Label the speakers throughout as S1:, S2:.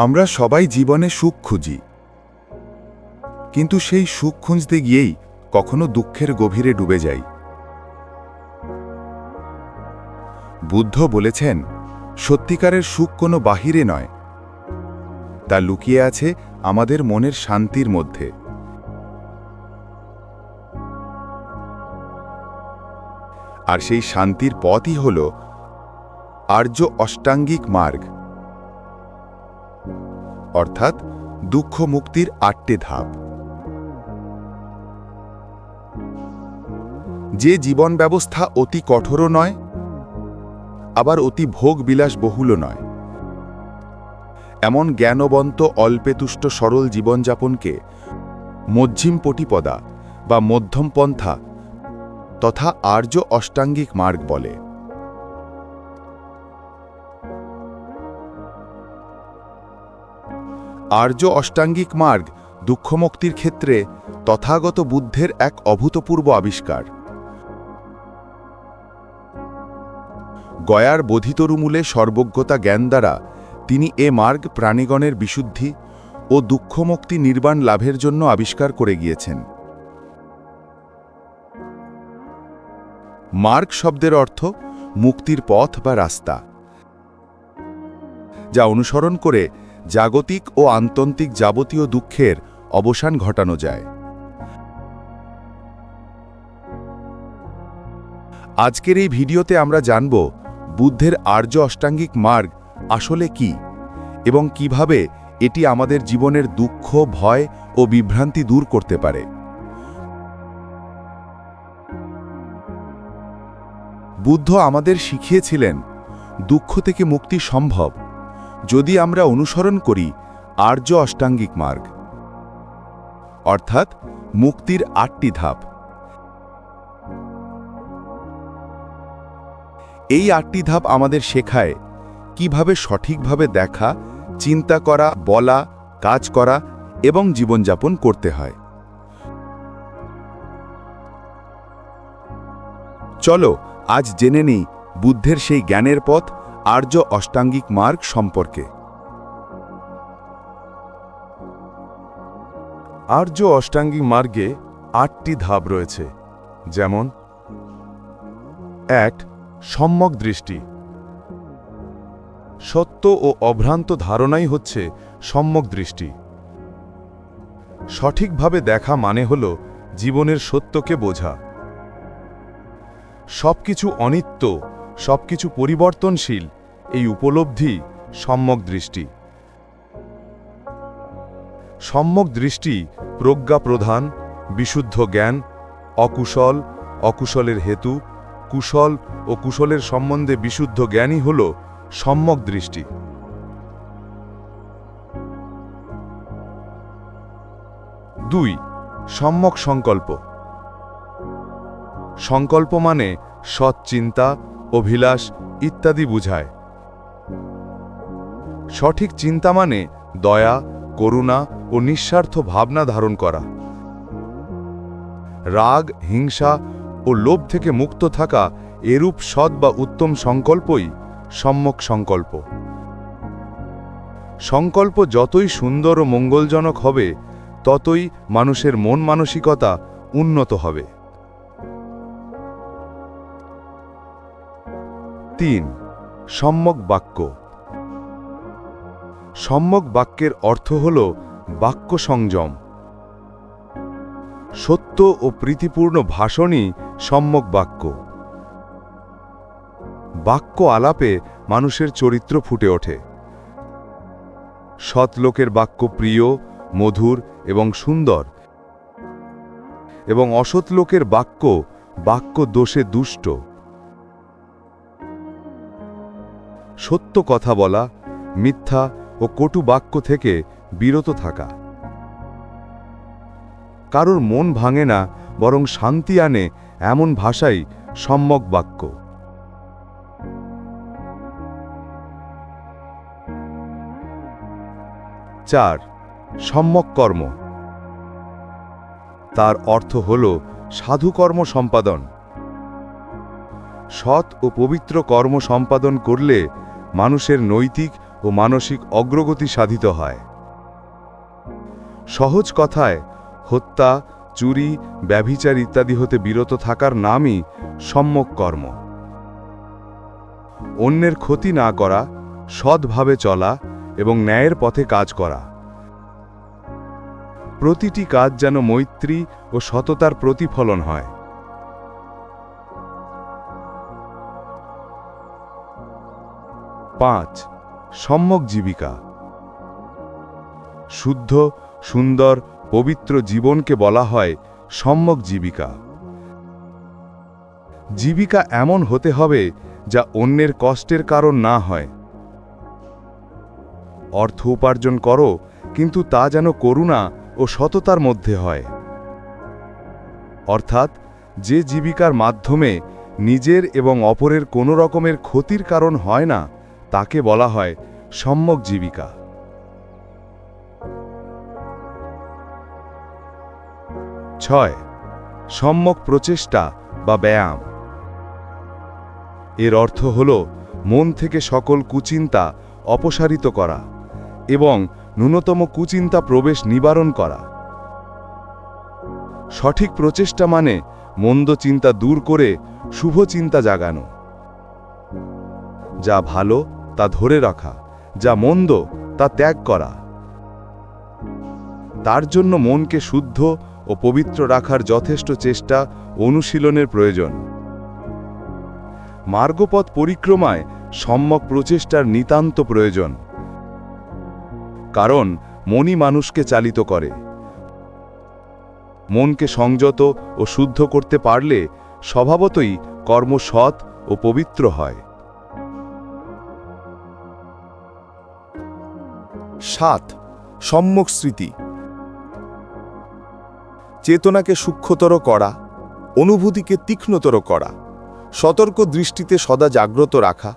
S1: আমরা সবাই জীবনে সুখ খুঁজি। কিন্তু সেই সুখ খুঁজতে গিয়েই কখনো দুঃখের গভীরে ডুবে যাই। বুদ্ধ বলেছেন, সত্যিকারের সুখ কোনো বাহিরে নয়। তা লুকিয়ে আছে আমাদের মনের শান্তির মধ্যে। আর সেই শান্তির পথই হল আর্য অষ্টাঙ্গিক মার্গ। অর্থাৎ দুঃখ মুক্তির আটটে ধাপ। যে জীবন ব্যবস্থা অতি কঠোরও নয়, আবার অতি ভোগ বিলাস বহুলও নয়। এমন জ্ঞানবন্ত অল্পেতুষ্ট সরল জীবনযাপনকে মধ্যিম পটিপদা বা মধ্যম পন্থা তথা আর্য অষ্টাঙ্গিক মার্গ বলে। আর্য অষ্টাঙ্গিক মার্গ দুঃখমুক্তির ক্ষেত্রে তথাগত বুদ্ধের এক অভূতপূর্ব আবিষ্কার। গয়ার বোধিতরুমূলে সর্বজ্ঞতা জ্ঞান দ্বারা তিনি এ মার্গ প্রাণীগণের বিশুদ্ধি ও দুঃখমুক্তি নির্বাণ লাভের জন্য আবিষ্কার করে গিয়েছেন। মার্গ শব্দের অর্থ মুক্তির পথ বা রাস্তা। যা অনুসরণ করে জাগতিক ও আন্তন্তিক যাবতীয় দুঃখের অবসান ঘটানো যায়। আজকের এই ভিডিওতে আমরা জানব বুদ্ধের আর্য অষ্টাঙ্গিক মার্গ আসলে কি এবং কীভাবে এটি আমাদের জীবনের দুঃখ, ভয় ও বিভ্রান্তি দূর করতে পারে। বুদ্ধ আমাদের শিখিয়েছিলেন, দুঃখ থেকে মুক্তি সম্ভব। যদি আমরা অনুসরণ করি আর্য অষ্টাঙ্গিক মার্গ। অর্থাৎ মুক্তির আটটি ধাপ। এই আটটি ধাপ আমাদের শেখায় কীভাবে সঠিকভাবে দেখা, চিন্তা করা, বলা, কাজ করা এবং জীবনযাপন করতে হয়। চলো আজ জেনে নিই বুদ্ধের সেই জ্ঞানের পথ আর্য অষ্টাঙ্গিক মার্গ সম্পর্কে।
S2: আর্য অষ্টাঙ্গিক মার্গে আটটি ধাপ রয়েছে, যেমন, এক, সম্যক দৃষ্টি। সত্য ও অভ্রান্ত ধারণাই হচ্ছে সম্যক দৃষ্টি। সঠিকভাবে দেখা মানে হল জীবনের সত্যকে বোঝা। সবকিছু অনিত্য সবকিছু পরিবর্তনশীল, এই উপলব্ধি সম্যক দৃষ্টি। সম্যক দৃষ্টি প্রজ্ঞা প্রধান বিশুদ্ধ জ্ঞান, অকুশল, অকুশলের হেতু, কুশল ও কুশলের সম্বন্ধে বিশুদ্ধ জ্ঞানই হল সম্যক দৃষ্টি। দুই, সম্যক সংকল্প। সংকল্প মানে সৎ চিন্তা অভিলাষ ইত্যাদি বুঝায়। সঠিক চিন্তা মানে দয়া, করুণা ও নিঃস্বার্থ ভাবনা ধারণ করা। রাগ, হিংসা ও লোভ থেকে মুক্ত থাকা এরূপ সৎ বা উত্তম সংকল্পই সম্যক সংকল্প। সংকল্প যতই সুন্দর ও মঙ্গলজনক হবে, ততই মানুষের মন মানসিকতা উন্নত হবে। তিন, সম্যক বাক্য। সম্যক বাক্যের অর্থ হল বাক্য সংযম। সত্য ও প্রীতিপূর্ণ ভাষণই সম্যক বাক্য। বাক্য আলাপে মানুষের চরিত্র ফুটে ওঠে। সৎ লোকের বাক্য প্রিয়, মধুর এবং সুন্দর। এবং অসৎ লোকের বাক্য বাক্য দোষে দুষ্ট। সত্য কথা বলা, মিথ্যা ও কটু বাক্য থেকে বিরত থাকা। কারোর মন ভাঙে না, বরং শান্তি আনে এমন ভাষাই সম্যক বাক্য। চার, সম্যক কর্ম। তার অর্থ হল সাধুকর্ম সম্পাদন। সৎ ও পবিত্র কর্ম সম্পাদন করলে মানুষের নৈতিক ও মানসিক অগ্রগতি সাধিত হয়। সহজ কথায়, হত্যা, চুরি, ব্যভিচার ইত্যাদি হতে বিরত থাকার নামই সম্যক কর্ম। অন্যের ক্ষতি না করা, সৎভাবে চলা এবং ন্যায়ের পথে কাজ করা। প্রতিটি কাজ যেন মৈত্রী ও সততার প্রতিফলন হয়। পাঁচ, সম্যক জীবিকা। শুদ্ধ, সুন্দর, পবিত্র জীবনকে বলা হয় সম্যক জীবিকা। জীবিকা এমন হতে হবে যা অন্যের কষ্টের কারণ না হয়। অর্থ উপার্জন করো, কিন্তু তা যেন করুণা ও সততার মধ্যে হয়। অর্থাৎ, যে জীবিকার মাধ্যমে নিজের এবং অপরের কোনো রকমের ক্ষতির কারণ হয় না তাকে বলা হয় সম্যক জীবিকা। ছয়, সম্যক প্রচেষ্টা বা ব্যায়াম। এর অর্থ হল মন থেকে সকল কুচিন্তা অপসারিত করা এবং ন্যূনতম কুচিন্তা প্রবেশ নিবারণ করা। সঠিক প্রচেষ্টা মানে মন্দ চিন্তা দূর করে শুভ চিন্তা জাগানো। যা ভালো তা ধরে রাখা, যা মন্দ, তা ত্যাগ করা। তার জন্য মনকে শুদ্ধ ও পবিত্র রাখার যথেষ্ট চেষ্টা অনুশীলনের প্রয়োজন। মার্গপথ পরিক্রমায় সম্যক প্রচেষ্টার নিতান্ত প্রয়োজন। কারণ, মনই মানুষকে চালিত করে। মনকে সংযত ও শুদ্ধ করতে পারলে স্বভাবতই কর্ম সৎ ও পবিত্র হয়।
S1: সাত, সম্যক স্মৃতি। চেতনাকে সূক্ষ্মতর করা, অনুভূতিকে তীক্ষ্ণতর করা, সতর্ক দৃষ্টিতে সদা জাগ্রত রাখা,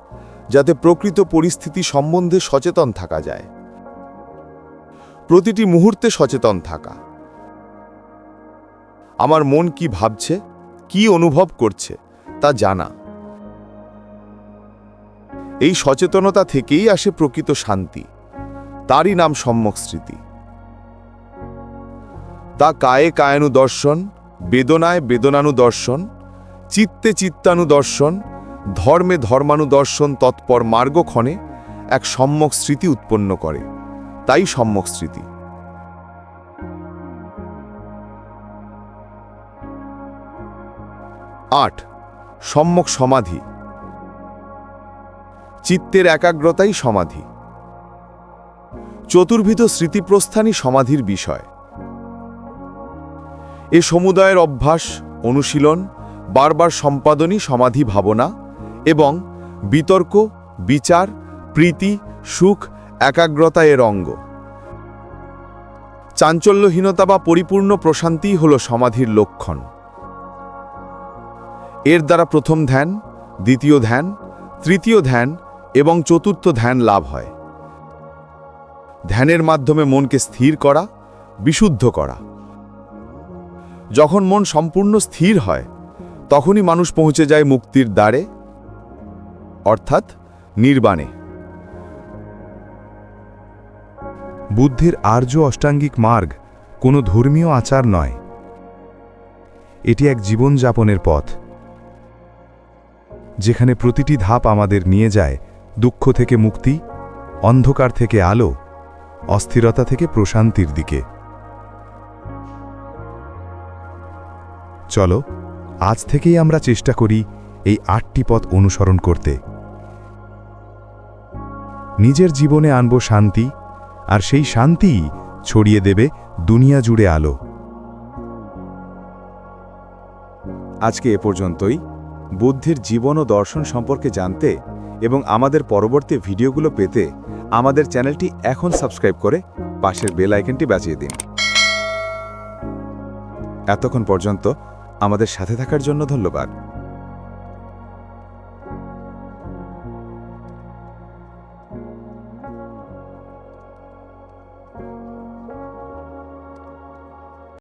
S1: যাতে প্রকৃত পরিস্থিতি সম্বন্ধে সচেতন থাকা যায়। প্রতিটি মুহূর্তে সচেতন থাকা। আমার মন কি ভাবছে, কি অনুভব করছে, তা জানা। এই সচেতনতা থেকেই আসে প্রকৃত শান্তি। তারই নাম সম্যক স্মৃতি। তা কায়ে কায়ানু দর্শন, বেদনায় বেদনানু দর্শন, চিত্তে চিত্তানু দর্শন, ধর্মে ধর্মানু দর্শন তৎপর মার্গক্ষণে এক সম্যক স্মৃতি উৎপন্ন করে। তাই সম্যক স্মৃতি। আট, সম্যক সমাধি। চিত্তের একাগ্রতাই সমাধি। চতুর্ভিত স্মৃতিপ্রস্থানই সমাধির বিষয়। এ সমুদায়ের অভ্যাস, অনুশীলন, বারবার সম্পাদনী সমাধি ভাবনা এবং বিতর্ক, বিচার, প্রীতি, সুখ, একাগ্রতা এর অঙ্গ। চাঞ্চল্যহীনতা বা পরিপূর্ণ প্রশান্তিই হল সমাধির লক্ষণ। এর দ্বারা প্রথম ধ্যান, দ্বিতীয় ধ্যান, তৃতীয় ধ্যান এবং চতুর্থ ধ্যান লাভ হয়। ধ্যানের মাধ্যমে মনকে স্থির করা, বিশুদ্ধ করা। যখন মন সম্পূর্ণ স্থির হয়, তখনই মানুষ পৌঁছে যায় মুক্তির দ্বারে, অর্থাৎ নির্বাণে।
S2: বুদ্ধির আর্য অষ্টাঙ্গিক মার্গ কোনো ধর্মীয় আচার নয়। এটি এক জীবনযাপনের পথ। যেখানে প্রতিটি ধাপ আমাদের নিয়ে যায় দুঃখ থেকে মুক্তি, অন্ধকার থেকে আলো অস্থিরতা থেকে প্রশান্তির দিকে। চলো, আজ থেকেই আমরা চেষ্টা করি এই আটটি পথ অনুসরণ করতে। নিজের জীবনে আনব শান্তি, আর সেই শান্তিই ছড়িয়ে দেবে দুনিয়া জুড়ে আলো।
S3: আজকে এ পর্যন্তই। বুদ্ধির জীবন ও দর্শন সম্পর্কে জানতে এবং আমাদের পরবর্তী ভিডিওগুলো পেতে আমাদের চ্যানেলটি এখন সাবস্ক্রাইব করে পাশের বেল আইকনটি বাজিয়ে দিন। এতক্ষণ পর্যন্ত আমাদের সাথে থাকার জন্য ধন্যবাদ।